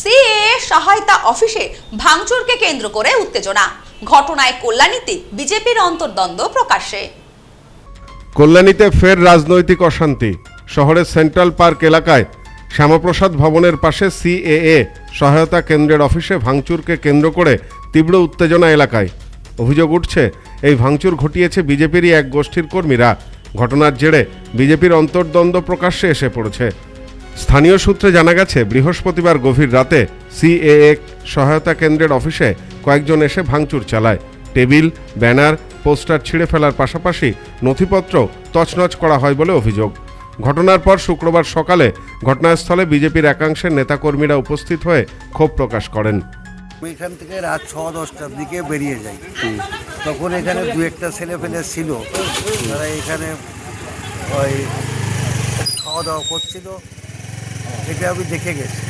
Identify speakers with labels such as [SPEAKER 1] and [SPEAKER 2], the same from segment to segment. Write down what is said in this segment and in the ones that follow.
[SPEAKER 1] CA সহায়তা অফিসে ভাঙচুরকে কেন্দ্র করে উত্তেজনা। ঘটনায় কল্যাণীতে বিজেপির অন্তর্দ্বন্দ্ব প্রকাশ্যে।
[SPEAKER 2] কল্যাণীতে ফের রাজনৈতিক অশান্তি। শহরের সেন্ট্রাল পার্ক এলাকায় শ্যামাপ্রসাদ ভবনের পাশে সিএএ সহায়তা কেন্দ্রের অফিসে ভাঙচুরকে কেন্দ্র করে তীব্র উত্তেজনা এলাকায়। অভিযোগ উঠছে, এই ভাঙচুর ঘটিয়েছে বিজেপিরই এক গোষ্ঠীর কর্মীরা। ঘটনার জেরে বিজেপির অন্তর্দ্বন্দ্ব প্রকাশ্যে এসে পড়েছে। স্থানীয় সূত্রে জানা গেছে, বৃহস্পতিবার গভীর রাতে সিএএ সহায়তা কেন্দ্রের অফিসে কয়েকজন এসে ভাঙচুর চালায়। টেবিল, ব্যানার, পোস্টার ছিঁড়ে ফেলার পাশাপাশি নথিপত্র তছনছ করা হয় বলে অভিযোগ। ঘটনার পর শুক্রবার সকালে ঘটনাস্থলে বিজেপির একাংশের নেতাকর্মীরা উপস্থিত হয়ে ক্ষোভ প্রকাশ করেন।
[SPEAKER 3] এখান থেকে রাত ছ, দশটার দিকে বেরিয়ে যাই। তখন এখানে দু একটা ছেলে ফেলে ছিল। তারা এখানে ওই খাওয়া দাওয়া করছিল। এটা আমি দেখে গেছি।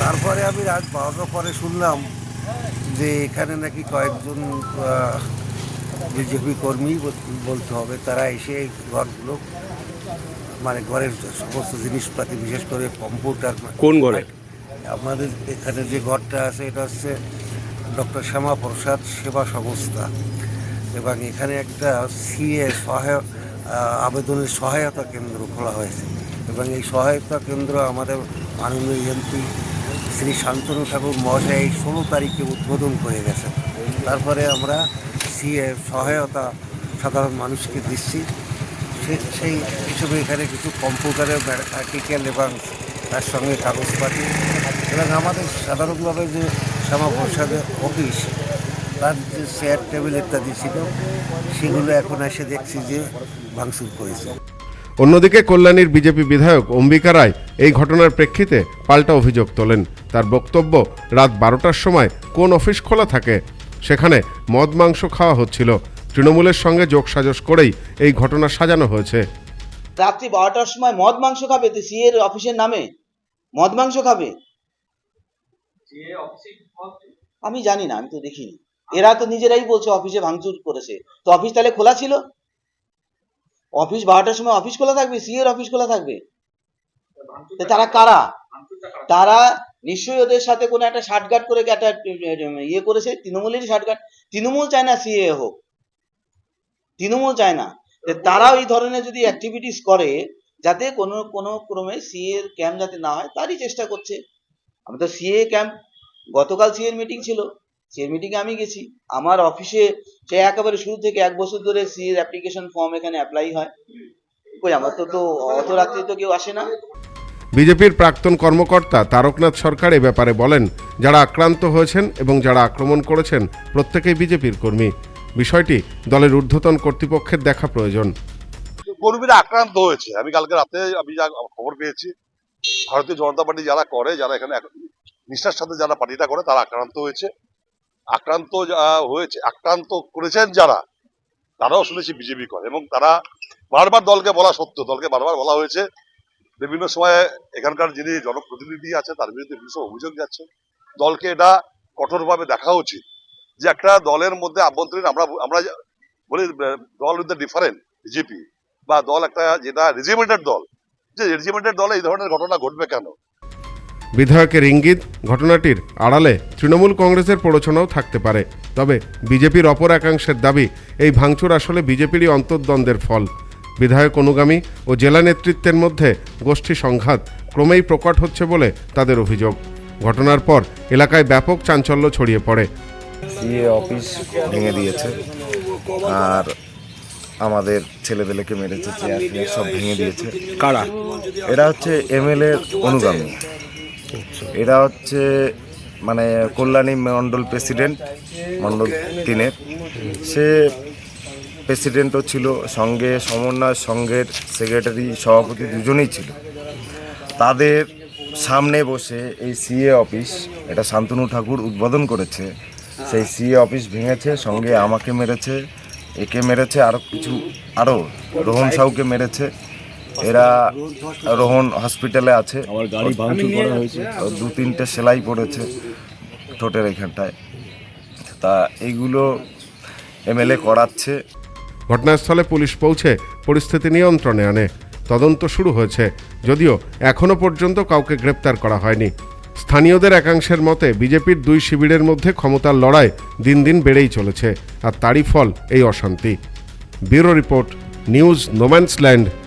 [SPEAKER 3] তারপরে আমি রাত বারোটার পরে শুনলাম যে এখানে নাকি কয়েকজন বিজেপি কর্মী বলতে হবে। তারা এসে এই ঘরগুলো মানে ঘরের সমস্ত জিনিসপাতি বিশেষ করে কম্পিউটার
[SPEAKER 4] কোন ঘরে?
[SPEAKER 3] আমাদের এখানে যে ঘরটা আছে এটা হচ্ছে ডক্টর শ্যামা প্রসাদ সেবা সংস্থা। এবং এখানে একটা সিএ সহায় আবেদনের সহায়তা কেন্দ্র খোলা হয়েছে। এবং এই সহায়তা কেন্দ্র আমাদের মাননীয় এমপি শ্রী শান্তনু ঠাকুর মহাশয় এই ষোলো তারিখে উদ্বোধন করে গেছেন। তারপরে আমরা সিএ সহায়তা সাধারণ মানুষকে দিচ্ছি। সেই হিসেবে এখানে কিছু কম্পিউটারের আর্টিকেল এবং তার সঙ্গে কাগজপাতি এবং আমাদের সাধারণভাবে যে শ্যামা প্রসাদের অফিস, তার যে চেয়ার টেবিল ইত্যাদি ছিল, সেগুলো এখন এসে দেখছি যে ভাঙচুর করেছে।
[SPEAKER 2] অন্যদিকে কল্যাণীর বিজেপি বিধায়ক অম্বিকা রায় এই ঘটনার প্রেক্ষিতে পাল্টা অভিযোগ তোলেন। তার বক্তব্য রাত বারোটার সময় কোন অফিস খোলা থাকে সেখানে মদ মাংস খাওয়া হচ্ছিল। তৃণমূলের সঙ্গে যোগসাজশ করেই এই ঘটনা সাজানো হয়েছে।
[SPEAKER 5] রাত্রি বারোটার সময় মদ মাংস খাবে সিএর অফিসের নামে? মদ মাংস খাবে? আমি জানি না, আমি তো দেখিনি। এরা তো নিজেরাই বলছে অফিসে ভাঙচুর করেছে। তো অফিস তাহলে খোলা ছিল? অফিস বারোটার সময় অফিস খোলা থাকবে সিএর অফিস খোলা থাকবে। তারা কারা? তারা নিশ্চয়ই ওদের সাথে কোনো একটা শার্টগার্ড করে একটা ইয়ে করেছে? তৃণমূলেরই শার্টগার্ড তৃণমূল চায় না সিএ হোক। তৃণমূল চায় না। তারা এই ধরনের যদি অ্যাক্টিভিটিস করে, যাতে কোনো কোনো ক্রমে সিএ এর ক্যাম্প যাতে না হয়, তারই চেষ্টা করছে। আমি তো সিএ ক্যাম্প গতকাল সিএ এর মিটিং ছিল। সিএ মিটিংয়ে আমি গেছি আমার অফিসে সে একেবারে শুরু থেকে এক বছর ধরে সিএ এর অ্যাপ্লিকেশন ফর্ম এখানে অ্যাপ্লাই হয়। কই আমার তো তো অত রাত্রে তো কেউ আসে না।
[SPEAKER 2] বিজেপির প্রাক্তন কর্মকর্তা তারকনাথ সরকার এ ব্যাপারে বলেন যারা আক্রান্ত হয়েছেন এবং যারা আক্রমণ করেছেন প্রত্যেকেই বিজেপির কর্মী। বিষয়টি দলের ঊর্ধ্বতন কর্তৃপক্ষের দেখা প্রয়োজন।
[SPEAKER 6] কর্মীরা আক্রান্ত হয়েছে। আমি কালকে রাতে আমি যা খবর পেয়েছি ভারতীয় জনতা পার্টি যারা করে যারা এখানে নিষ্ঠার সাথে যারা পার্টিটা করে তারা আক্রান্ত হয়েছে। আক্রান্ত যা- হয়েছে, আক্রান্ত করেছেন যারা, তারাও শুনেছি বিজেপি করে এবং তারা বারবার দলকে বলা সত্য দলকে বারবার বলা হয়েছে। বিভিন্ন সময়ে এখানকার যিনি জনপ্রতিনিধি আছে, তার বিরুদ্ধে সময় অভিযোগ যাচ্ছে। দলকে এটা কঠোরভাবে দেখা উচিত যে একটা দলের মধ্যে আভ্যন্তরীণ, আমরা আমরা বলি দল উইথ দ্য ডিফারেন্ট বিজেপি বা দল একটা যেটা রেজিমেন্টের দল, যে রেজিমেন্টের দলে এই ধরনের ঘটনা ঘটবে কেন?
[SPEAKER 2] বিধায়কের ইঙ্গিত ঘটনাটির আড়ালে তৃণমূল কংগ্রেসের প্ররোচনাও থাকতে পারে। তবে বিজেপির অপর একাংশের দাবি এই ভাঙচুর আসলে বিজেপিরই অন্তর্দ্বন্দ্বের ফল। বিধায়ক অনুগামী ও জেলা নেতৃত্বের মধ্যে গোষ্ঠী সংঘাত ক্রমেই প্রকট হচ্ছে বলে তাদের অভিযোগ। ঘটনার পর এলাকায় ব্যাপক চাঞ্চল্য ছড়িয়ে পড়ে।
[SPEAKER 7] সিএ অফিস ভেঙে দিয়েছে। আর আমাদের ছেলেদেরকে মেরেছে চেয়ার সব ভেঙে দিয়েছে।
[SPEAKER 4] কারা?
[SPEAKER 7] এরা হচ্ছে এমএলএ অনুগামী। এরা হচ্ছে মানে কল্যাণী মণ্ডল প্রেসিডেন্ট মণ্ডল তিনের সে প্রেসিডেন্টও ছিল, সঙ্গে সমন্বয় সংঘের সেক্রেটারি সভাপতি দুজনেই ছিল। তাদের সামনে বসে এই সিএ অফিস এটা শান্তনু ঠাকুর উদ্বোধন করেছে। সেই সিএ অফিস ভেঙেছে, সঙ্গে আমাকে মেরেছে, একে মেরেছে আরও কিছু আরও রোহন সাউকে মেরেছে। এরা রোহন হসপিটালে আছে।
[SPEAKER 4] আমার গাড়ি ভাঙচুর করা হয়েছে।
[SPEAKER 7] দু তিনটে সেলাই পড়েছে ঠোঁটের এখানটায়। তা এইগুলো এমএলএ করাচ্ছে।
[SPEAKER 2] ঘটনাস্থলে পুলিশ পৌঁছে পরিস্থিতি নিয়ন্ত্রণে আনে। তদন্ত শুরু হয়েছে। যদিও এখনও পর্যন্ত কাউকে গ্রেপ্তার করা হয়নি। স্থানীয়দের একাংশের মতে বিজেপির দুই শিবিরের মধ্যে ক্ষমতার লড়াই দিন দিন বেড়েই চলেছে আর তারই ফল এই অশান্তি। Bureau report news no man's land.